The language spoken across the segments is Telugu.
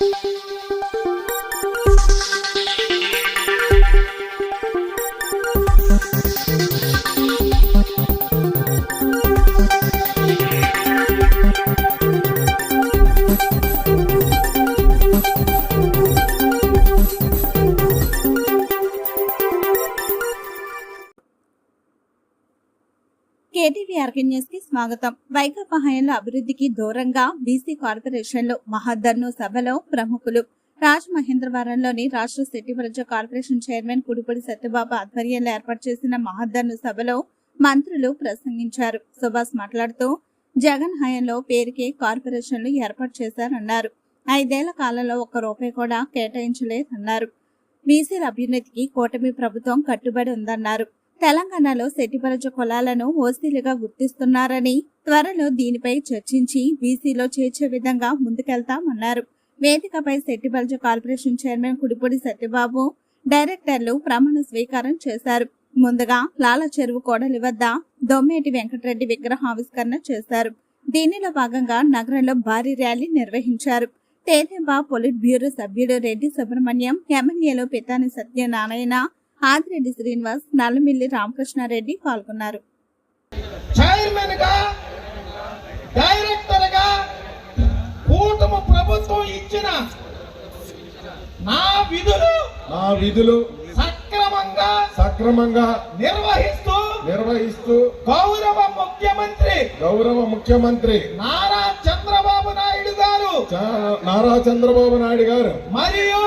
thank you న్యూస్కి స్వాగతం. వైకాపా హయాంలో అభివృద్ధికి దూరంగా బీసీ కార్పొరేషన్లు మహద్దర్ను సభలో ప్రముఖులు. రాజమహేంద్రవరంలోని రాష్ట్ర సిటీ ప్రజా కార్పొరేషన్ చైర్మన్ కుడిపూడి సత్యబాబు ఆధ్వర్యంలో ఏర్పాటు చేసిన మహద్దర్ను సభలో మంత్రులు ప్రసంగించారు. సుభాష్ మాట్లాడుతూ జగన్ హయాంలో పేరుకే కార్పొరేషన్లు ఏర్పాటు చేశారన్నారు. ఐదేళ్ళ కాలంలో ఒక్క రూపాయి కూడా కేటాయించలేదన్నారు. బీసీల అభ్యున్నతికి కూటమి ప్రభుత్వం కట్టుబడి ఉందన్నారు. తెలంగాణలో సెట్టిపరచ కులాలను ఓసీలుగా గుర్తిస్తున్నారని త్వరలో దీనిపై చర్చించి బీసీలో చేర్చే విధంగా ముందుకెళ్తామన్నారు. వేదికపై సెట్టిపరచ కార్పొరేషన్ చైర్మన్ కుడిపూడి సత్యబాబు డైరెక్టర్లు ప్రమాణ స్వీకారం చేశారు. ముందుగా లాల చెరువు కోడలి వద్ద దొమ్మేటి వెంకటరెడ్డి విగ్రహావిష్కరణ చేశారు. దీనిలో భాగంగా నగరంలో భారీ ర్యాలీ నిర్వహించారు. తేదెంబా పొలిట్ బ్యూరో సభ్యుడు రెడ్డి సుబ్రహ్మణ్యం ఎమ్మెల్యేలు పితాని సత్యనారాయణ ఆదిరెడ్డి శ్రీనివాస్ నల్లమిల్లి రామకృష్ణారెడ్డి పాల్గొన్నారు. చైర్మన్గా డైరెక్టర్గా కూటమి ప్రభుత్వం ఇచ్చిన నా విధులు నా విధులు సక్రమంగా సక్రమంగా నిర్వహిస్తూ నిర్వహిస్తూ గౌరవ ముఖ్యమంత్రి గౌరవ ముఖ్యమంత్రి నారా చంద్రబాబు నాయుడు గారు. చా- నారా చంద్రబాబు నాయుడు గారు మరియు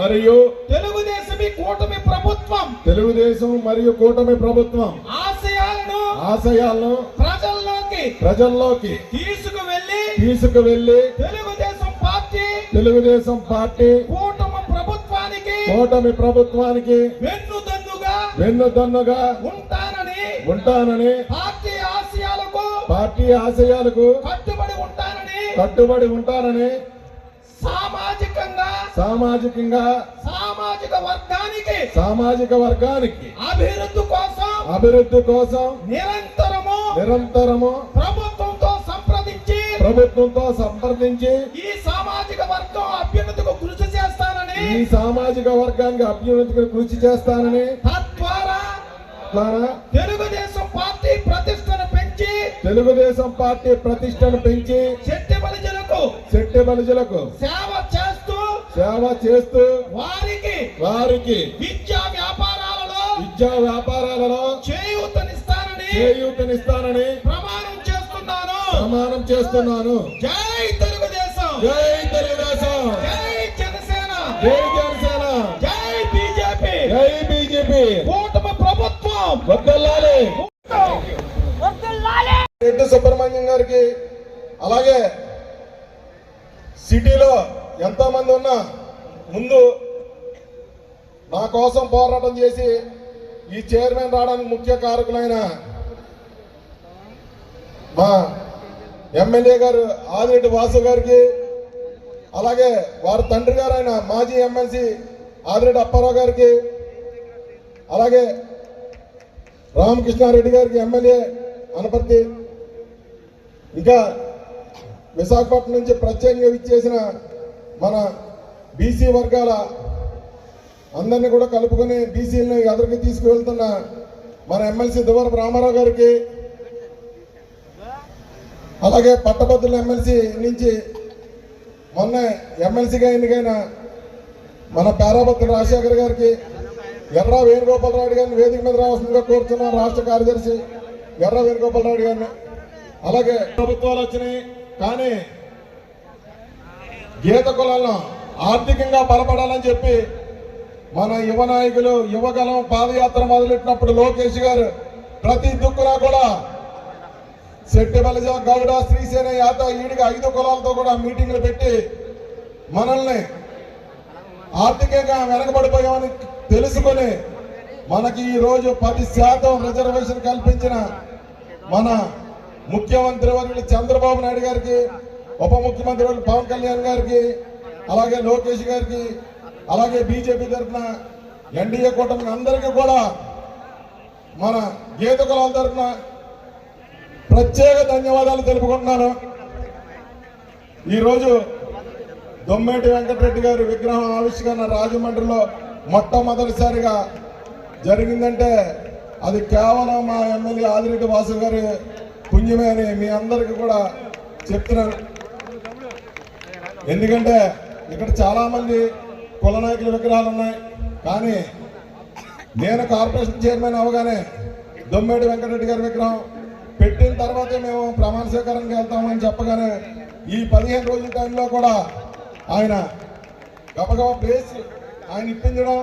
మరియు తెలుగుదేశం కూటమి ప్రభుత్వం. తెలుగుదేశం మరియు కూటమి ప్రభుత్వం ఆశయాలను ఆశయాలను ప్రజల్లోకి ప్రజల్లోకి తీసుకువెళ్ళి తీసుకువెళ్ళి తెలుగుదేశం పార్టీ తెలుగుదేశం పార్టీ కూటమి ప్రభుత్వానికి కూటమి ప్రభుత్వానికి వెన్నుదన్నుగా వెన్నుదన్నుగా ఉంటానని ఉంటానని పార్టీ ఆశయాలకు పార్టీ ఆశయాలకు కట్టుబడి ఉంటానని కట్టుబడి ఉంటానని సామాజికంగా సామాజికంగా సామాజిక వర్గానికి సామాజిక వర్గానికి అభివృద్ధి కోసం అభివృద్ధి కోసం నిరంతరము నిరంతరము ప్రభుత్వంతో సంప్రదించి ప్రభుత్వంతో సంప్రదించి ఈ సామాజిక వర్గం అభ్యున్నతికి కృషి చేస్తానని ఈ సామాజిక వర్గానికి అభ్యున్నతికి కృషి చేస్తానని తద్వారా ద్వారా తెలుగుదేశం పార్టీ ప్రతిష్టను పెంచి తెలుగుదేశం పార్టీ ప్రతిష్టను పెంచి శెట్టి బలిజలకు శెట్టి బలిజలకు సేవ సేవ చేస్తూ వారికి వారికి విద్యా వ్యాపారాలలో విద్యా వ్యాపారాలలో చేయూతనిస్తానని చేయూతనిస్తానని ప్రమాణం చేస్తున్నాను. ప్రమాణం చేస్తున్నాను. జై తెలుగుదేశం. జై తెలుగుదేశం. జై జనసేన. జై జనసేన. జై బీజేపీ. జై బీజేపీ. కూటమి ప్రభుత్వం. వద్దల్లాలి. రెడ్డి సుబ్రహ్మణ్యం గారికి అలాగే సిటీలో ఎంతోమంది ఉన్నా ముందు నా కోసం పోరాటం చేసి ఈ చైర్మన్ రావడానికి ముఖ్య కారకులైన మా ఎమ్మెల్యే గారు ఆదిరెడ్డి వాసు గారికి అలాగే వారి తండ్రి గారు మాజీ ఎమ్మెల్సీ ఆదిరెడ్డి అప్పారావు గారికి అలాగే రామకృష్ణారెడ్డి గారికి ఎమ్మెల్యే అనపర్తి. ఇంకా విశాఖపట్నం నుంచి ప్రత్యేకంగా ఇచ్చేసిన మన బీసీ వర్గాల అందరినీ కూడా కలుపుకొని బీసీలను ఎదురుకి తీసుకువెళ్తున్న మన ఎమ్మెల్సీ దువరపు రామారావు గారికి అలాగే పట్టభద్రుల ఎమ్మెల్సీ నుంచి మొన్న ఎమ్మెల్సీగా ఎన్నికైన మన పేరాభద్రుల రాజశేఖర్ గారికి ఎర్ర వేణుగోపాలరావు గారిని వేదిక మీద రావాల్సిందిగా కోరుతున్నాం రాష్ట్ర కార్యదర్శి ఎర్ర వేణుగోపాలరావు గారిని. అలాగే ప్రభుత్వాలు వచ్చినాయి కానీ గీత కులాలను ఆర్థికంగా బలపడాలని చెప్పి మన యువ నాయకులు యువగలం పాదయాత్ర మొదలెట్టినప్పుడు లోకేష్ గారు ప్రతి దుక్కున కూడా శెట్టి బలజ గౌడ శ్రీసేన యాత ఈడిగా ఐదు కులాలతో కూడా మీటింగ్లు పెట్టి మనల్ని ఆర్థికంగా వెనకబడిపోయామని తెలుసుకొని మనకి ఈ రోజు పది శాతం రిజర్వేషన్ కల్పించిన మన ముఖ్యమంత్రి వర్యులు చంద్రబాబు నాయుడు గారికి ఉప ముఖ్యమంత్రి పవన్ కళ్యాణ్ గారికి అలాగే లోకేష్ గారికి అలాగే బీజేపీ తరఫున ఎన్డీఏ కూటమి అందరికీ కూడా మన గీత కులాల తరఫున ప్రత్యేక ధన్యవాదాలు తెలుపుకుంటున్నాను. ఈరోజు దొమ్మేటి వెంకటరెడ్డి గారి విగ్రహం ఆవిష్కరణ రాజమండ్రిలో మొట్టమొదటిసారిగా జరిగిందంటే అది కేవలం మా ఎమ్మెల్యే ఆదిరెడ్డి వాసు గారి పుణ్యమే అని మీ అందరికీ కూడా చెప్తున్నాను. ఎందుకంటే ఇక్కడ చాలా మంది కుల నాయకుల విగ్రహాలు ఉన్నాయి. కానీ నేను కార్పొరేషన్ చైర్మన్ అవగానే దొమ్మేటి వెంకటరెడ్డి గారి విగ్రహం పెట్టిన తర్వాతే మేము ప్రమాణ స్వీకారానికి వెళ్తామని చెప్పగానే ఈ పదిహేను రోజుల టైంలో కూడా ఆయన గబగబా ప్లేస్ ఆయన ఇప్పించడం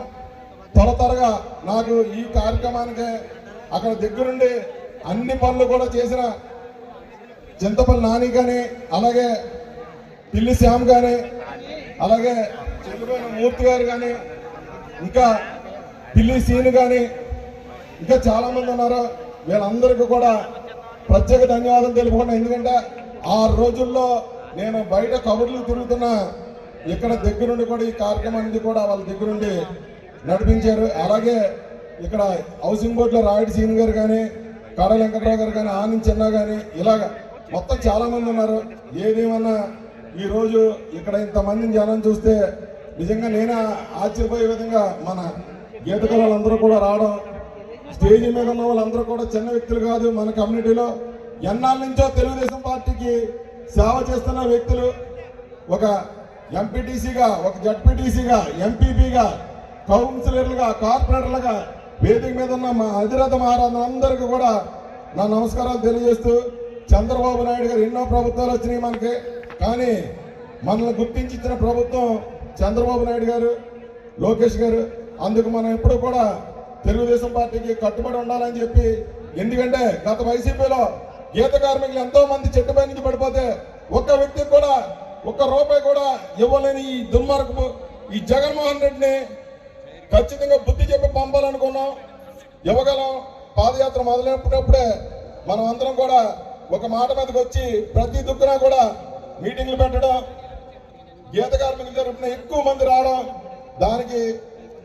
త్వర త్వరగా నాకు ఈ కార్యక్రమానికి అక్కడ దగ్గరుండి అన్ని పనులు కూడా చేసిన చింతపల్లి నాని కానీ అలాగే పిల్లి శ్యామ్ కానీ అలాగే చంద్రబాబు మూర్తి గారు కానీ ఇంకా పిల్లి సీను కానీ ఇంకా చాలా మంది ఉన్నారు. వీళ్ళందరికీ కూడా ప్రత్యేక ధన్యవాదాలు తెలుపుకున్నా ఎందుకంటే ఆ రోజుల్లో నేను బయట కబుర్లు తిరుగుతున్నా. ఇక్కడ దగ్గరుండి కూడా ఈ కార్యక్రమాన్ని కూడా వాళ్ళ దగ్గరుండి నడిపించారు. అలాగే ఇక్కడ హౌసింగ్ బోర్డులో రాయుడు సీన్ గారు కానీ కడ వెంకట్రావు గారు కానీ ఆనంద్ చిన్న కానీ ఇలాగ మొత్తం చాలా మంది ఉన్నారు. ఏదేమన్నా ఈరోజు ఇక్కడ ఇంతమందిని జనం చూస్తే నిజంగా నేనే ఆశ్చర్యపోయే విధంగా మన గీత కూడా రావడం స్టేజ్ మీద ఉన్న వాళ్ళందరూ కూడా చిన్న వ్యక్తులు కాదు మన కమ్యూనిటీలో ఎన్నాళ్ళ నుంచో తెలుగుదేశం పార్టీకి సేవ చేస్తున్న వ్యక్తులు ఒక ఎంపీటీసీగా ఒక జడ్పీటీసీగా ఎంపీపీగా కౌన్సిలర్లుగా కార్పొరేటర్లుగా వేదిక మీద ఉన్న మా అధిరథ మహారాజులందరికీ కూడా నా నమస్కారాలు తెలియజేస్తూ చంద్రబాబు నాయుడు గారు ఎన్నో ప్రభుత్వాలు వచ్చినాయి మనకి. కానీ మనల్ని గుర్తించి ఇచ్చిన ప్రభుత్వం చంద్రబాబు నాయుడు గారు లోకేష్ గారు అందుకు మనం ఎప్పుడు కూడా తెలుగుదేశం పార్టీకి కట్టుబడి ఉండాలని చెప్పి ఎందుకంటే గత వైసీపీలో గీత కార్మికులు ఎంతో మంది చెట్టుపై నుంచి పడిపోతే ఒక్క వ్యక్తికి కూడా ఒక్క రూపాయి కూడా ఇవ్వలేని ఈ దుర్మార్గపు ఈ జగన్మోహన్ రెడ్డిని ఖచ్చితంగా బుద్ధి చెప్పి పంపాలనుకున్నాం ఇవ్వగలం. పాదయాత్ర మొదలైనప్పుడే మనం అందరం కూడా ఒక మాట మీదకి వచ్చి ప్రతి దుక్కున కూడా మీటింగ్లు పెట్టడం గీత కార్మికుల తరఫున ఎక్కువ మంది రావడం దానికి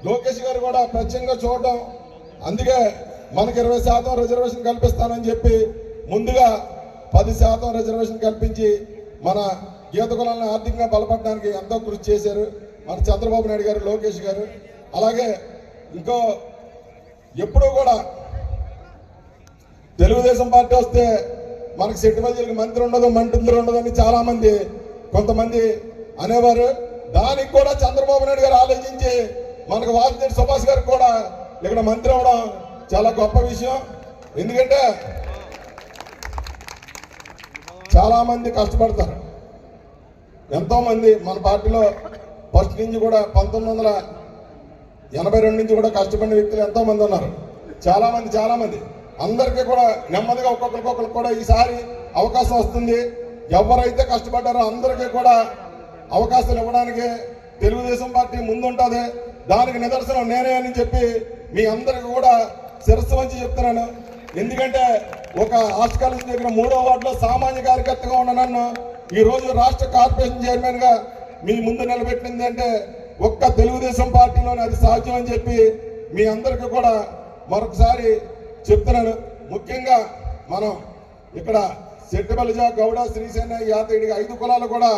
లోకేష్ గారు కూడా ప్రత్యేకంగా చూడడం. అందుకే మనకి ఇరవై శాతం రిజర్వేషన్ కల్పిస్తానని చెప్పి ముందుగా పది శాతం రిజర్వేషన్ కల్పించి మన గీత కులాలను ఆర్థికంగా బలపడడానికి ఎంతో కృషి చేశారు. మన చంద్రబాబు నాయుడు గారు లోకేష్ గారు. అలాగే ఇంకో ఎప్పుడూ కూడా తెలుగుదేశం పార్టీ వస్తే మనకు సెట్టిమల్లికి మంత్రి ఉండదు మంత్రులు ఉండదు అని చాలా మంది కొంతమంది అనేవారు. దానికి కూడా చంద్రబాబు నాయుడు గారు ఆలోచించి మనకు వాసుదేవి సుభాష్ గారు కూడా ఇక్కడ మంత్రి అవడం చాలా గొప్ప విషయం. ఎందుకంటే చాలా మంది కష్టపడతారు. ఎంతో మంది మన పార్టీలో ఫస్ట్ నుంచి కూడా పంతొమ్మిది వందల ఎనభై రెండు నుంచి కూడా కష్టపడిన వ్యక్తులు ఎంతో మంది ఉన్నారు. చాలా మంది చాలా మంది అందరికీ కూడా నెమ్మదిగా ఒక్కొక్కరికొకరు కూడా ఈసారి అవకాశం వస్తుంది. ఎవరైతే కష్టపడ్డారో అందరికీ కూడా అవకాశాలు ఇవ్వడానికి తెలుగుదేశం పార్టీ ముందుంటుంది. దానికి నిదర్శనం నేనే అని చెప్పి మీ అందరికి కూడా శిరస్సు వంచి చెప్తున్నాను. ఎందుకంటే ఒక ఆర్ట్స్ కాలేజ్ దగ్గర మూడో వార్డులో సామాన్య కార్యకర్తగా ఉన్న నన్ను ఈరోజు రాష్ట్ర కార్పొరేషన్ చైర్మన్గా మీ ముందు నిలబెట్టింది అంటే ఒక్క తెలుగుదేశం పార్టీలోనే అది సాధ్యం అని చెప్పి మీ అందరికీ కూడా మరొకసారి చెప్తున్నాను ముఖ్యంగా మనం ఇక్కడ సెట్టిబలిజ గౌడ శ్రీసేన యాతగిరి ఐదు కులాలు కూడా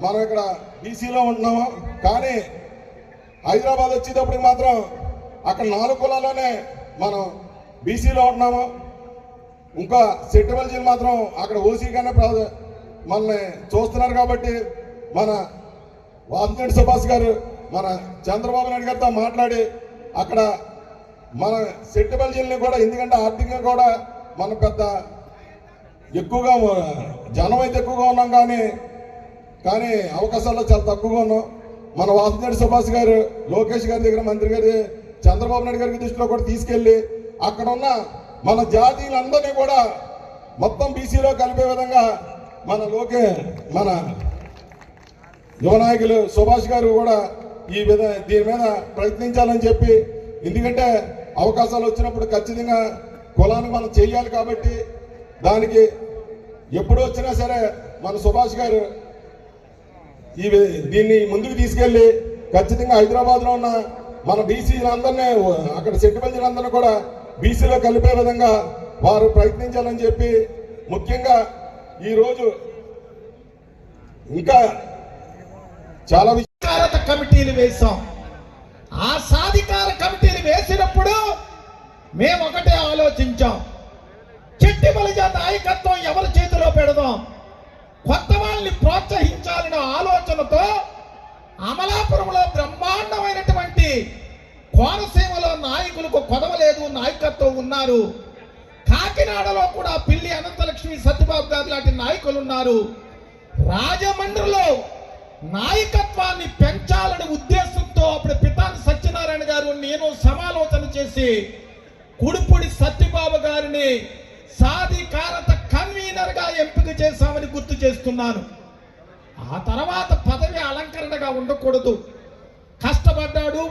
మనం ఇక్కడ బీసీలో ఉంటున్నాము కానీ హైదరాబాద్ వచ్చేటప్పటికి మాత్రం అక్కడ నాలుగు కులాల్లోనే మనం బీసీలో ఉంటున్నాము ఇంకా సెట్టిబలిజీలు మాత్రం అక్కడ ఓసీగానే ప్ర- మనల్ని చూస్తున్నారు కాబట్టి మన వాసిరెడ్డి సుభాష్ గారు మన చంద్రబాబు నాయుడు గారితో మాట్లాడి అక్కడ మన సెట్టిబలిజీలని కూడా ఎందుకంటే ఆర్థికంగా కూడా మన పెద్ద ఎక్కువగా జనం అయితే ఎక్కువగా ఉన్నాం కానీ కానీ అవకాశాల్లో చాలా తక్కువగా ఉన్నాం. మన వాసుదేవి సుభాష్ గారు లోకేష్ గారి దగ్గర మంత్రి గారి చంద్రబాబు నాయుడు గారికి దృష్టిలో కూడా తీసుకెళ్ళి అక్కడ ఉన్న మన జాతీయులందరినీ కూడా మొత్తం బీసీలో కలిపే విధంగా మన లోకే మన యువ నాయకులు సుభాష్ గారు కూడా ఈ విధ దీని మీద ప్రయత్నించాలని చెప్పి ఎందుకంటే అవకాశాలు వచ్చినప్పుడు ఖచ్చితంగా కులాన్ని మనం చేయాలి కాబట్టి దానికి ఎప్పుడు వచ్చినా సరే మన సుభాష్ గారు ఈ దీన్ని ముందుకు తీసుకెళ్ళి ఖచ్చితంగా హైదరాబాద్లో ఉన్న మన బీసీలందరినీ అక్కడ సెట్టిబల్జీలందరినీ కూడా బీసీలో కలిపే విధంగా వారు ప్రయత్నించాలని చెప్పి ముఖ్యంగా ఈరోజు ఇంకా చాలా విషయాలు కమిటీలు వేశాం. ఆ సాధికార కమిటీ మేము ఒకటే ఆలోచించాం. చెట్టి బలిజ నాయకత్వం ఎవరి చేతిలో పెడదాం? కొత్త వాళ్ళని ప్రోత్సహించాలనే ఆలోచనతో అమలాపురంలో బ్రహ్మాండమైనటువంటి కోనసీమలో నాయకులకు కొదవలేదు నాయకత్వం ఉన్నారు. కాకినాడలో కూడా పిల్లి అనంతలక్ష్మి సత్యబాబు గారు లాంటి నాయకులు ఉన్నారు. రాజమండ్రిలో నాయకత్వాన్ని పెంచాలనే ఉద్దేశంతో అప్పుడు పితాని సత్యనారాయణ గారు నేను సమాలోచన చేసి కుడుపుడి సత్యబాబు గారిని సాధికారత కన్వీనర్గా ఎంపిక చేశామని గుర్తు చేస్తున్నాను. ఆ తర్వాత పదవి అలంకరణగా ఉండకూడదు. కష్టపడ్డాడు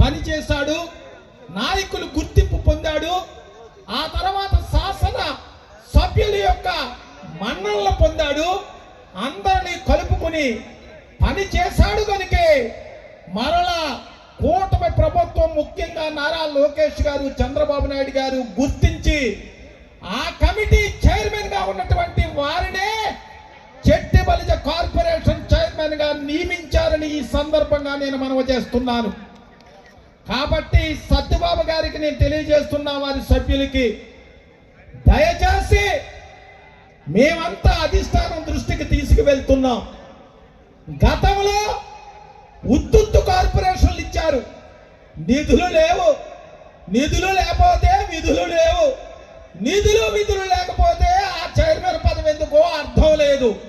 పని చేశాడు నాయకులు గుర్తింపు పొందాడు ఆ తర్వాత శాసన సభ్యుల యొక్క మన్ననలు పొందాడు అందరినీ కలుపుకుని పని చేశాడు కనుకే మరలా కూటమి ప్రభుత్వం ముఖ్యంగా నారా లోకేష్ గారు చంద్రబాబు నాయుడు గారు గుర్తించి ఆ కమిటీ చైర్మన్గా ఉన్నటువంటి వారినే చెట్టి బలిజ కార్పొరేషన్ చైర్మన్గా నియమించారని ఈ సందర్భంగా నేను మనవి చేస్తున్నాను. కాబట్టి సత్యబాబు గారికి నేను తెలియజేస్తున్నా వారి సభ్యులకి దయచేసి మేమంతా అధిష్టానం దృష్టికి తీసుకువెళ్తున్నాం. గతంలో ఉత్తుత్తు కార్పొరేషన్లు ఇచ్చారు. నిధులు లేవు. నిధులు లేకపోతే విధులు లేవు. నిధులు విధులు లేకపోతే ఆ చైర్మన్ పదవి ఎందుకో అర్థం లేదు.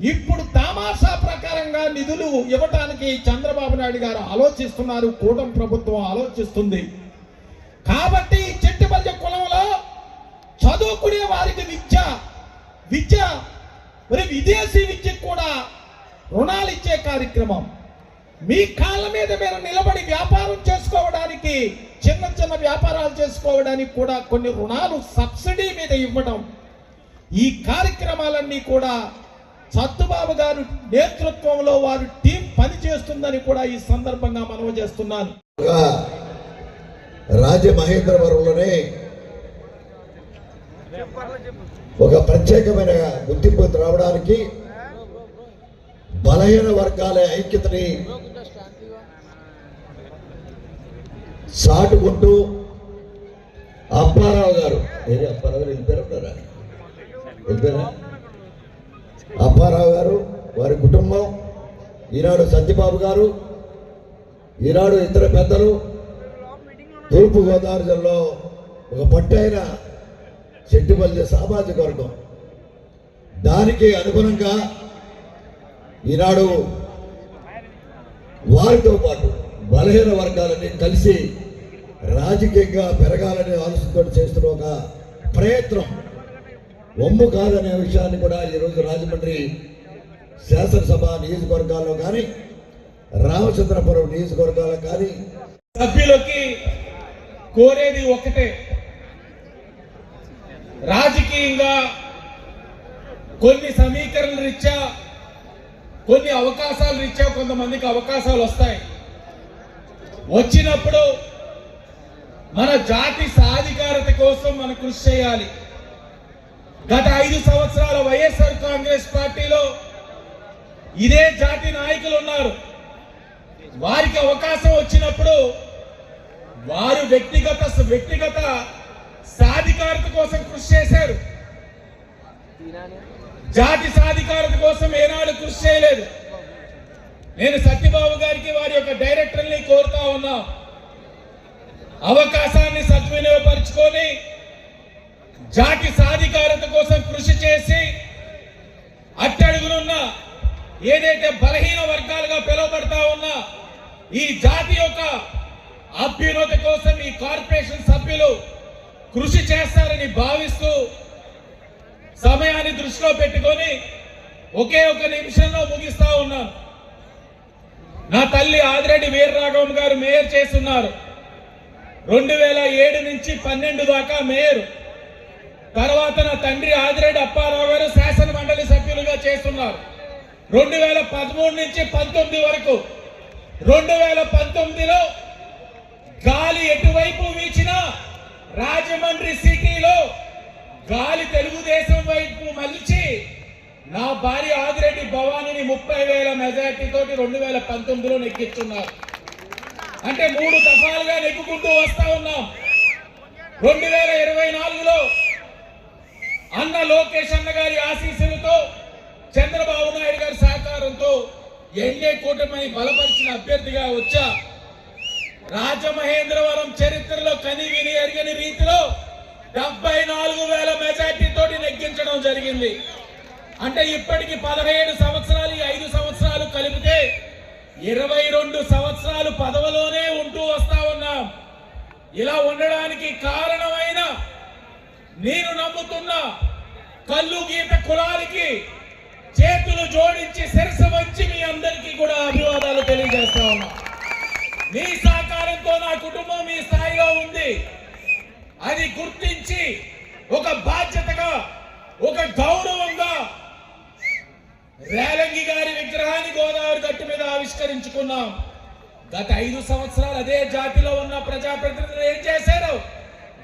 ఇప్పుడు తమాషా ప్రకారంగా నిధులు ఇవ్వటానికి చంద్రబాబు నాయుడు గారు ఆలోచిస్తున్నారు. కూటమి ప్రభుత్వం ఆలోచిస్తుంది. కాబట్టి చెట్టుపల్లి కులంలో చదువుకునే వారికి విద్య విద్య మరి విదేశీ విద్యకు కూడా రుణాలు ఇచ్చే కార్యక్రమం. మీ కాళ్ళ మీద మీరు నిలబడి వ్యాపారం చేసుకోవడానికి చిన్న చిన్న వ్యాపారాలు చేసుకోవడానికి కూడా కొన్ని రుణాలు సబ్సిడీ మీద ఇవ్వడం ఈ కార్యక్రమాలన్నీ కూడా సత్తుబాబు గారు నేతృత్వంలో వారు టీం పనిచేస్తుందని కూడా ఈ సందర్భంగా మనవి చేస్తున్నాను. రాజమహేంద్రవరంలోనే ఒక ప్రత్యేకమైన గుర్తింపు రావడానికి బలహీన వర్గాల ఐక్యతని సాటుకుంటూ అప్పారావు గారు. ఏది అప్పారావు గారు? వెళ్ళిపోయారు ఉన్నారా వెళ్ళిపోయారా అప్పారావు గారు వారి కుటుంబం ఈనాడు సత్యబాబు గారు ఈనాడు ఇతర పెద్దలు తూర్పుగోదావరి జిల్లాలో ఒక పట్టైన చెట్టుపల్లి సామాజిక వర్గం. దానికి అనుగుణంగా ఈనాడు వారితో పాటు బలహీన వర్గాలని కలిసి రాజకీయంగా పెరగాలనే ఆలోచనతో చేస్తున్న ఒక ప్రయత్నం. ఒమ్ము కాదనే విషయాన్ని కూడా ఈరోజు రాజమండ్రి శాసనసభ నియోజకవర్గాల్లో కానీ రామచంద్రపురం నియోజకవర్గాల్లో కానీ సభ్యులకి కోరేది ఒకటే. రాజకీయంగా కొన్ని సమీకరణలు రీత్యా కొన్ని అవకాశాలు రీత్యా కొంతమందికి అవకాశాలు వస్తాయి. వచ్చినప్పుడు మన జాతి సాధికారత కోసం మనం కృషి చేయాలి. గత ఐదు సంవత్సరాల వైఎస్ఆర్ కాంగ్రెస్ పార్టీలో ఇదే జాతి నాయకులు ఉన్నారు. వారికి అవకాశం వచ్చినప్పుడు వారు వ్యక్తిగత వ్యక్తిగత సాధికారత కోసం కృషి చేశారు. జాతి సాధికారత కోసం ఏనాడు కృషి చేయలేదు. నేను సత్యబాబు గారికి వారి యొక్క డైరెక్టర్ని కోరుతా ఉన్నా. అవకాశాన్ని సద్వినియోగపరుచుకొని జాతి సాధికారత కోసం కృషి చేసి అట్టడుగునున్న ఏదైతే బలహీన వర్గాలుగా పిలువబడతా ఉన్నా ఈ జాతి యొక్క అభ్యున్నతి కోసం ఈ కార్పొరేషన్ సభ్యులు కృషి చేస్తారని భావిస్తూ సమయాన్ని దృష్టిలో పెట్టుకొని ఒకే ఒక నిమిషంలో ముగిస్తా ఉన్నాను. నా తల్లి ఆదిరెడ్డి వీరరాఘవం గారు మేయర్ చేస్తున్నారు. రెండు వేల ఏడు నుంచి పన్నెండు దాకా మేయర్. తర్వాత నా తండ్రి ఆదిరెడ్డి అప్పారావు గారు శాసన మండలి సభ్యులుగా చేస్తున్నారు. రెండు వేల పదమూడు నుంచి పంతొమ్మిది వరకు. రెండు వేల పంతొమ్మిదిలో గాలి ఎటువైపు వీచినా రాజమండ్రి సిటీలో గాలి తెలుగుదేశం వైపు మలిచి నా భార్య ఆదిరెడ్డి భవానీని ముప్పై వేల మెజార్టీ తోటి రెండు వేల పంతొమ్మిదిలో నెక్కించున్నారు అంటే మూడు దఫాలుగా నెగ్గుకుంటూ వస్తా ఉన్నాం. రెండు వేల ఇరవై నాలుగులో అన్న లోకేష్ అన్న గారి ఆశీస్సులతో చంద్రబాబు నాయుడు గారి సహకారంతో ఎన్ఏ కూటమిని బలపరిచిన అభ్యర్థిగా వచ్చా రాజమహేంద్రవరం చరిత్రలో కని విని ఎరగని రీతిలో డెబ్బై నాలుగు వేల మెజార్టీ తోటి నెగ్గించడం జరిగింది. అంటే ఇప్పటికి పదహేడు సంవత్సరాలు ఈ ఐదు సంవత్సరాలు కలిపితే ఇరవై రెండు సంవత్సరాలు పదవిలోనే ఉంటూ వస్తా ఉన్నాం. ఇలా ఉండడానికి కారణమైన నేను నమ్ముతున్న కళ్ళు గీత కులాలకి చేతులు జోడించి శిరస వచ్చి మీ అందరికీ కూడా అభివాదాలు తెలియజేస్తా ఉన్నా. మీ సహకారంతో నా కుటుంబం మీ స్థాయిలో ఉంది. అది గుర్తించి ఒక బాధ్యతగా ఒక గౌరవంగా రేలంగి గారి విగ్రహాన్ని గోదావరి గట్టు మీద గత ఐదు సంవత్సరాలు అదే జాతిలో ఉన్న ప్రజాప్రతినిధులు ఏం చేశారు?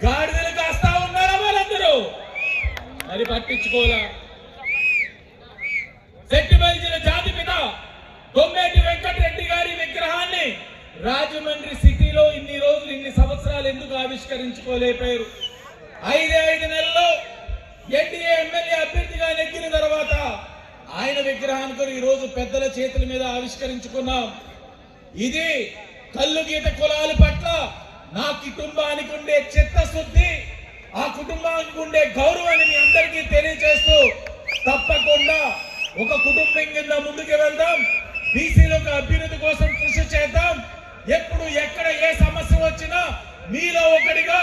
గాడిదలు కాస్తా ఉన్నారా వాళ్ళందరూ? మరి పట్టించుకోలే జాతి పిత దొమ్మేటి వెంకటరెడ్డి గారి విగ్రహాన్ని రాజమండ్రి సిటీలో ఇన్ని రోజులు ఇన్ని సంవత్సరాలు ఎందుకు ఆవిష్కరించుకోలేకపోయారు? ఐదే ఐదు నెలల్లో ఎన్డీఏ ఎమ్మెల్యే అభ్యర్థిగా నెగ్గిన తర్వాత ఆయన విగ్రహాన్ని కూడా పెద్దల చేతుల మీద ఆవిష్కరించుకున్నాం. ఇది కళ్ళు గీత కులాల పట్ల నా కుటుంబానికి ఉండే చిత్తశుద్ధి ఆ కుటుంబానికి ఉండే గౌరవాన్ని మీ అందరికీ తెలియజేస్తూ తప్పకుండా ఒక కుటుంబం కింద ముందుకు వెళ్దాం. బీసీలకు అభ్యున్నతి కోసం కృషి చేద్దాం. ఎప్పుడు ఎక్కడ ఏ సమస్య వచ్చినా మీలో ఒకటిగా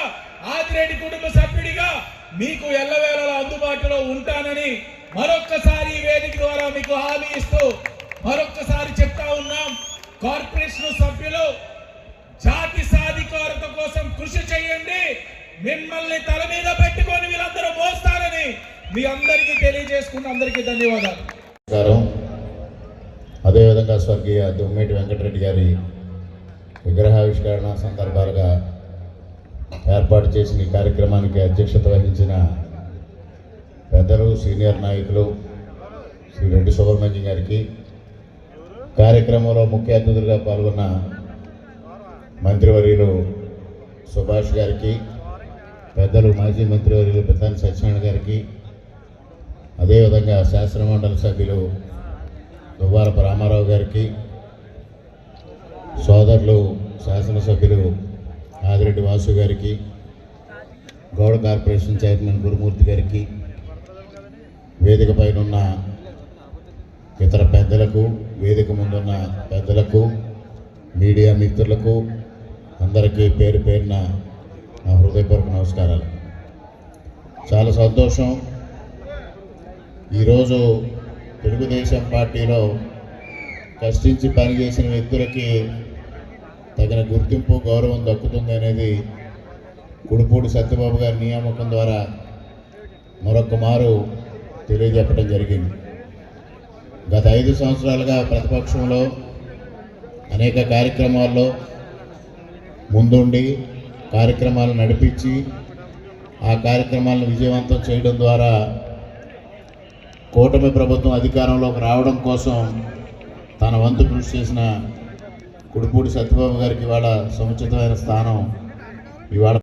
ఆదిరెడ్డి కుటుంబ సభ్యుడిగా మీకు ఎల్లవేళలా అందుబాటులో ఉంటానని మరొక్కసారి వేదిక ద్వారా మీకు హామీ ఇస్తూ మరొక్కసారి చెప్తా ఉన్నాం. కార్పొరేషన్ సభ్యులు జాతి సాధికారత కోసం కృషి చేయండి. మిమ్మల్ని తల మీద పెట్టుకొని వీళ్ళందరూ మోస్తారని మీ అందరికీ తెలియజేసుకున్న అందరికీ ధన్యవాదాలు. అదేవిధంగా స్వర్గీయ దుమ్మేటి వెంకటరెడ్డి గారి విగ్రహావిష్కరణ సందర్భాలుగా ఏర్పాటు చేసిన ఈ కార్యక్రమానికి అధ్యక్షత వహించిన పెద్దలు సీనియర్ నాయకులు శ్రీ రెడ్డి సుబ్రహ్మణ్యం గారికి కార్యక్రమంలో ముఖ్య అతిథులుగా పాల్గొన్న మంత్రివర్యులు సుభాష్ గారికి పెద్దలు మాజీ మంత్రివర్యులు పితాని సత్యనారాయణ గారికి అదేవిధంగా శాసనమండలి సభ్యులు దువ్వారపు రామారావు గారికి సోదరులు శాసనసభ్యులు ఆదిరెడ్డి వాసు గారికి గౌడ కార్పొరేషన్ చైర్మన్ గురుమూర్తి గారికి వేదిక పైన ఉన్న ఇతర పెద్దలకు వేదిక ముందున్న పెద్దలకు మీడియా మిత్రులకు అందరికీ పేరు పేరున నా హృదయపూర్వక నమస్కారాలు. చాలా సంతోషం. ఈరోజు తెలుగుదేశం పార్టీలో కష్టించి పనిచేసిన వ్యక్తులకి తగిన గుర్తింపు గౌరవం దక్కుతుంది అనేది కుడుపూడి సత్యబాబు గారి నియామకం ద్వారా మరొక మారు తెలియజెప్పడం జరిగింది. గత ఐదు సంవత్సరాలుగా ప్రతిపక్షంలో అనేక కార్యక్రమాల్లో ముందుండి కార్యక్రమాలు నడిపించి ఆ కార్యక్రమాలను విజయవంతం చేయడం ద్వారా కూటమి ప్రభుత్వం అధికారంలోకి రావడం కోసం తన వంతు కృషి చేసిన కుడిపూడి సత్యబాబు గారికి ఇవాళ సముచితమైన స్థానం ఇవాళ